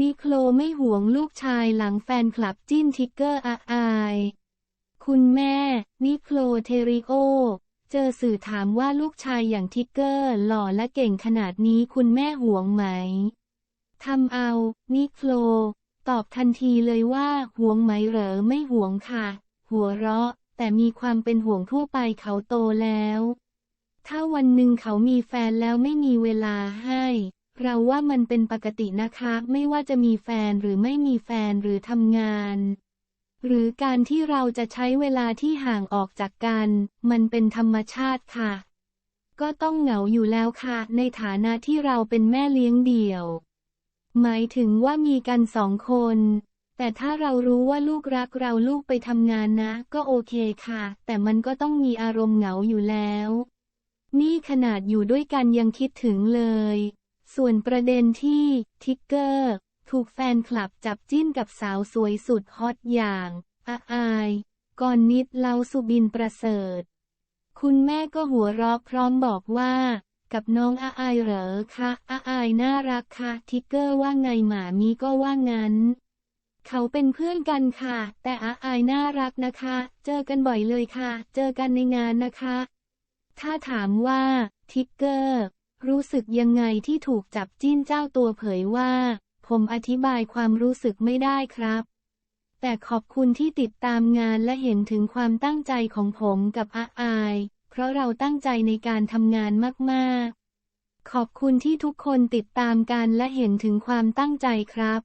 นิโคลไม่ห่วงลูกชายหลังแฟนคลับจิ้นทิกเกอร์อาอาย คุณแม่ นิโคลเทริโอ เจอสื่อถามว่าลูกชายอย่างทิกเกอร์หล่อและเก่งขนาดนี้คุณแม่ห่วงไหม ทำเอา นิโคล ตอบทันทีเลยว่าห่วงไหมเหรอไม่ห่วงค่ะ หัวเราะ แต่มีความเป็นห่วงทั่วไปเขาโตแล้ว ถ้าวันหนึ่งเขามีแฟนแล้วไม่มีเวลาให้ เราว่ามันเป็นปกตินะคะ ไม่ว่าจะมีแฟนหรือไม่มีแฟนหรือทำงาน หรือการที่เราจะใช้เวลาที่ห่างออกจากกัน มันเป็นธรรมชาติค่ะ ก็ต้องเหงาอยู่แล้วค่ะ ในฐานะที่เราเป็นแม่เลี้ยงเดี่ยว หมายถึงว่ามีกันสองคน แต่ถ้าเรารู้ว่าลูกรักเราลูกไปทำงานนะ ก็โอเคค่ะ แต่มันก็ต้องมีอารมณ์เหงาอยู่แล้ว นี่ขนาดอยู่ด้วยกันยังคิดถึงเลย ส่วนประเด็นที่ทิกเกอร์ถูกแฟนคลับจับจิ้นกับสาวสวยสุดฮอตอย่างอาอายก่อนนิดเล่าสุบินประเสริฐ คุณแม่ก็หัวเราะพร้อมบอกว่า กับน้องอาอายเหรอคะอาอายน่ารักค่ะทิกเกอร์ว่าไงหมามีก็ว่างั้น เขาเป็นเพื่อนกันค่ะ แต่อาอายน่ารักนะคะ เจอกันบ่อยเลยค่ะ เจอกันในงานนะคะ ถ้าถามว่าทิกเกอร์ รู้สึกยังไงที่ถูกจับจิ้นเจ้าตัวเผยว่า ผมอธิบายความรู้สึกไม่ได้ครับ แต่ขอบคุณที่ติดตามงานและเห็นถึงความตั้งใจของผมกับอาอาย เพราะเราตั้งใจในการทำงานมาก ๆ ขอบคุณที่ทุกคนติดตามกันและเห็นถึงความตั้งใจครับ